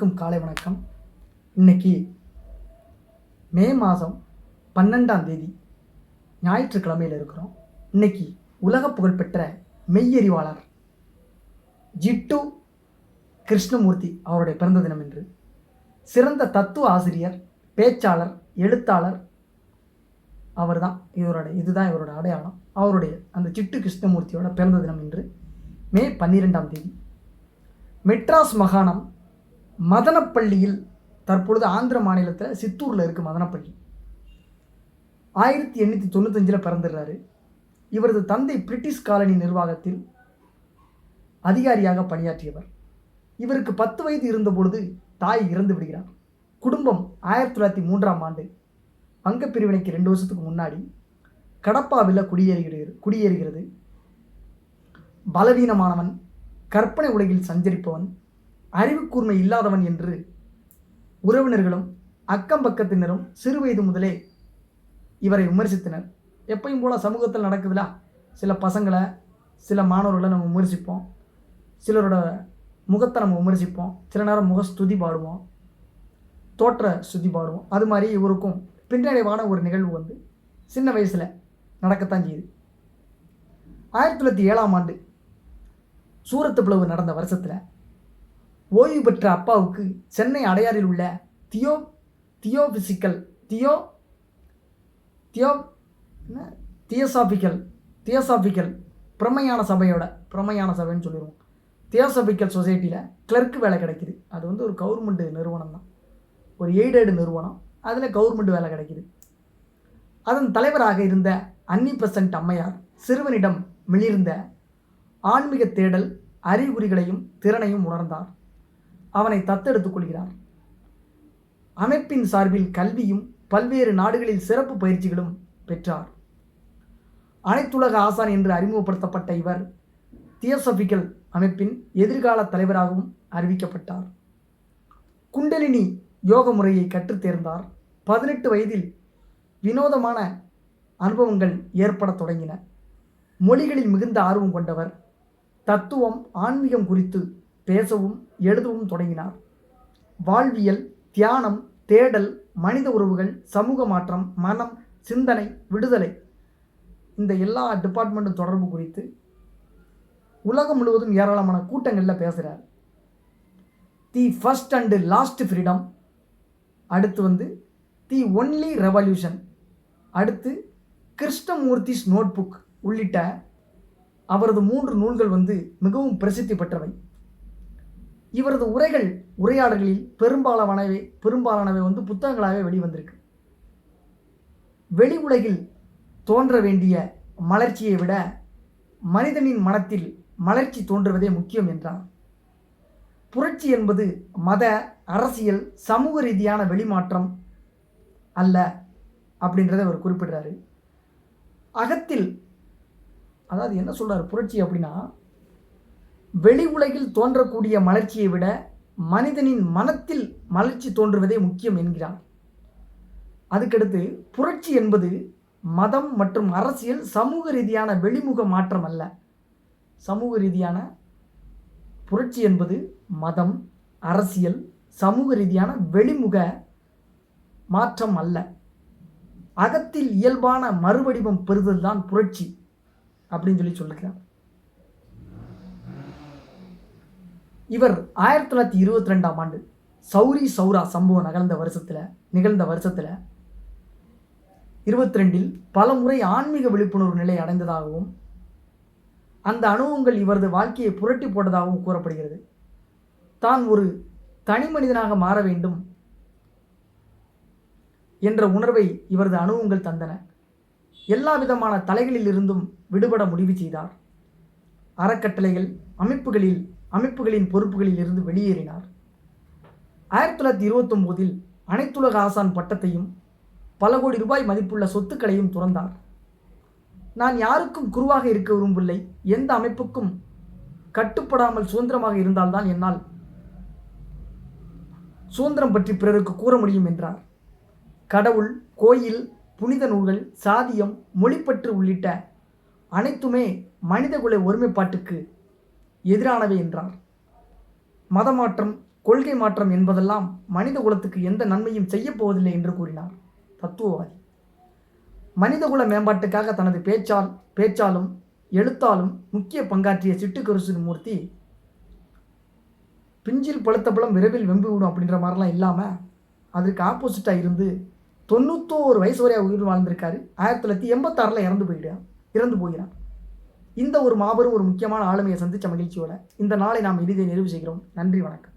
அனைவருக்கும் காலை வணக்கம். இன்னைக்கு மே மாதம் பன்னெண்டாம் தேதி ஞாயிற்றுக்கிழமையில் இருக்கிறோம். இன்னைக்கு உலக புகழ்பெற்ற மெய்யறிவாளர் ஜிட்டு கிருஷ்ணமூர்த்தி அவருடைய பிறந்த தினம் என்று சிறந்த தத்துவ ஆசிரியர் பேச்சாளர் எழுத்தாளர் அவர் தான் இவரோட இதுதான் இவரோட அடையாளம். அவருடைய அந்த சிட்டு கிருஷ்ணமூர்த்தியோட பிறந்த தினம் என்று மே பன்னிரெண்டாம் தேதி. மெட்ராஸ் மாகாணம் மதனப்பள்ளியில் தற்பொழுது ஆந்திர மாநிலத்தில் சித்தூரில் இருக்குது மதனப்பள்ளி. ஆயிரத்தி எண்ணூற்றி தொண்ணூத்தஞ்சில் பிறந்துடுறாரு. இவரது தந்தை பிரிட்டிஷ் காலனி நிர்வாகத்தில் அதிகாரியாக பணியாற்றியவர். இவருக்கு பத்து வயது இருந்தபொழுது தாய் இறந்து விடுகிறார். குடும்பம் ஆயிரத்தி தொள்ளாயிரத்தி மூன்றாம் ஆண்டு. வங்கப் பிரிவினைக்கு ரெண்டு வருஷத்துக்கு முன்னாடி கடப்பாவில் குடியேறுகிறது குடியேறுகிறது. பலவீனமானவன் கற்பனை உலகில் சஞ்சரிப்பவன் அறிவுக்கூர்மை இல்லாதவன் என்று உறவினர்களும் அக்கம் பக்கத்தினரும் சிறுவயது முதலே இவரை விமர்சித்தனர். எப்பயும் போல சமூகத்தில் நடக்குதுல சில பசங்களை சில மாணவர்களை நம்ம விமர்சிப்போம். சிலரோட முகத்தை நம்ம விமர்சிப்போம். சில நேரம் முக ஸ்துதி பாடுவோம். தோற்ற ஸ்துதி பாடுவோம். அது மாதிரி இவருக்கும் பின்னடைவான ஒரு நிகழ்வு வந்து சின்ன வயசில் நடக்கத்தான் செய்யுது ஆயிரத்தி தொள்ளாயிரத்தி ஏழாம் ஆண்டு சூரத்து பிளவு நடந்த வருஷத்தில் ஓய்வு பெற்ற அப்பாவுக்கு சென்னை அடையாறில் உள்ள theo theosophical theo theo theosophical theosophical பிரமையான சபையோட பிரமையான சபைன்னு சொல்லிடுவோம். தியோசாபிக்கல் சொசைட்டியில் கிளர்க்கு வேலை கிடைக்குது. அது வந்து ஒரு கவர்மெண்ட் நிறுவனம் தான். ஒரு எய்டடு நிறுவனம். அதில் கவர்மெண்ட் வேலை கிடைக்குது. அதன் தலைவராக இருந்த அன்னி பெசன்ட் அம்மையார் சிறுவனிடம் மிளிர்ந்த ஆன்மீக தேடல் அறிகுறிகளையும் திறனையும் உணர்ந்தார். அவனை தத்தெடுத்துக் கொள்கிறார் அமைப்பின் சார்பில் கல்வியும் பல்வேறு நாடுகளில் சிறப்பு பயிற்சிகளும் பெற்றார். அனைத்துலக ஆசான் என்று அறிமுகப்படுத்தப்பட்ட இவர் தியோசபிக்கல் அமைப்பின் எதிர்கால தலைவராகவும் அறிவிக்கப்பட்டார். குண்டலினி யோக முறையை கற்றுத் தேர்ந்தார். பதினெட்டு வயதில் வினோதமான அனுபவங்கள் ஏற்படத் தொடங்கின. மொழிகளில் மிகுந்த ஆர்வம் கொண்டவர். தத்துவம் ஆன்மீகம் குறித்து பேசவும் எழுதவும் தொடங்கினார். வாழ்வியல் தியானம் தேடல் மனித உறவுகள் சமூக மாற்றம் மனம் சிந்தனை விடுதலை இந்த எல்லா டிபார்ட்மெண்ட்டும் தொடர்பு குறித்து உலகம் முழுவதும் ஏராளமான கூட்டங்களில் பேசுகிறார் the first and last freedom அடுத்து வந்து தி ஒன்லி ரெவல்யூஷன் அடுத்து கிருஷ்ணமூர்த்திஸ் நோட் புக் உள்ளிட்ட அவரது மூன்று நூல்கள் வந்து மிகவும் பிரசித்தி பெற்றவை. இவரது உரைகள் உரையாடல்களில் பெரும்பாலானவை பெரும்பாலானவை வந்து புத்தகங்களாகவே வெளிவந்திருக்கு. வெளி உலகில் தோன்ற வேண்டிய மலர்ச்சியை விட மனிதனின் மனத்தில் மலர்ச்சி தோன்றுவதே முக்கியம் என்றார் புரட்சி என்பது மத அரசியல் சமூக ரீதியான வெளிமாற்றம் அல்ல அப்படின்றத அவர் குறிப்பிடுறாரு. அகத்தில் அதாவது என்ன சொல்கிறார் புரட்சி அப்படின்னா வெளி உலகில் தோன்றக்கூடிய மலர்ச்சியை விட மனிதனின் மனத்தில் மலர்ச்சி தோன்றுவதே முக்கியம் என்கிறார் அதுக்கடுத்து புரட்சி என்பது மதம் மற்றும் அரசியல் சமூக ரீதியான வெளிமுக மாற்றம் அல்ல. சமூக ரீதியான புரட்சி என்பது மதம் அரசியல் சமூக ரீதியான வெளிமுக மாற்றம் அல்ல. அகத்தில் இயல்பான மறுவடிவம் பெறுதல் தான் புரட்சி அப்படின்னு சொல்லி சொல்லுகிறார் இவர் ஆயிரத்தி தொள்ளாயிரத்தி இருபத்தி ரெண்டாம் ஆண்டு சௌரி சௌரா சம்பவம் நிகழ்ந்த வருஷத்தில் நிகழ்ந்த வருஷத்தில் இருபத்தி ரெண்டில் பல முறை ஆன்மீக விழிப்புணர்வு நிலை அடைந்ததாகவும் அந்த அனுபவங்கள் இவரது வாழ்க்கையை புரட்டி போட்டதாகவும் கூறப்படுகிறது. தான் ஒரு தனி மனிதனாக மாற வேண்டும் என்ற உணர்வை இவரது அனுபவங்கள் தந்தன. எல்லா விதமான தலைகளில் இருந்தும் விடுபட முடிவு செய்தார். அறக்கட்டளைகள் அமைப்புகளில் அமைப்புகளின் பொறுப்புகளில் இருந்து வெளியேறினார். ஆயிரத்தி தொள்ளாயிரத்தி இருபத்தொம்போதில் அனைத்துலக ஆசான் பட்டத்தையும் பல கோடி ரூபாய் மதிப்புள்ள சொத்துக்களையும் துறந்தார். நான் யாருக்கும் குருவாக இருக்க விரும்பவில்லை. எந்த அமைப்புக்கும் கட்டுப்படாமல் சுதந்திரமாக இருந்தால்தான் என்னால் சுதந்திரம் பற்றி பிறருக்கு கூற முடியும் என்றார். கடவுள் கோயில் புனித நூல்கள் சாதியம் மொழிப்பற்று உள்ளிட்ட அனைத்துமே மனிதகுல ஒருமைப்பாட்டுக்கு எதிரானவை என்றார் மதமாற்றம் கொள்கை மாற்றம் என்பதெல்லாம் மனித குலத்துக்கு எந்த நன்மையும் செய்யப் போவதில்லை என்று கூறினார். தத்துவவாதி. மனிதகுல மேம்பாட்டுக்காக தனது பேச்சால் பேச்சாலும் எழுத்தாலும் முக்கிய பங்காற்றிய சிட்டுக்கரு மூர்த்தி பிஞ்சில் பழுத்த பழம் விரைவில் வெம்பு விடும் அப்படின்ற மாதிரிலாம் இல்லாமல் அதற்கு ஆப்போசிட்டாக இருந்து தொண்ணூத்தோரு வயசு வரையாக உயிர் வாழ்ந்திருக்காரு. ஆயிரத்தி தொள்ளாயிரத்தி எண்பத்தாறில் இறந்து போயிட்டார் இறந்து போகிறார் இந்த ஒரு மாபெரும் ஒரு முக்கியமான ஆளுமையை சந்தித்த மகிழ்ச்சியோட இந்த நாளை நாம் இறுதியை நிறைவு செய்கிறோம். நன்றி வணக்கம்.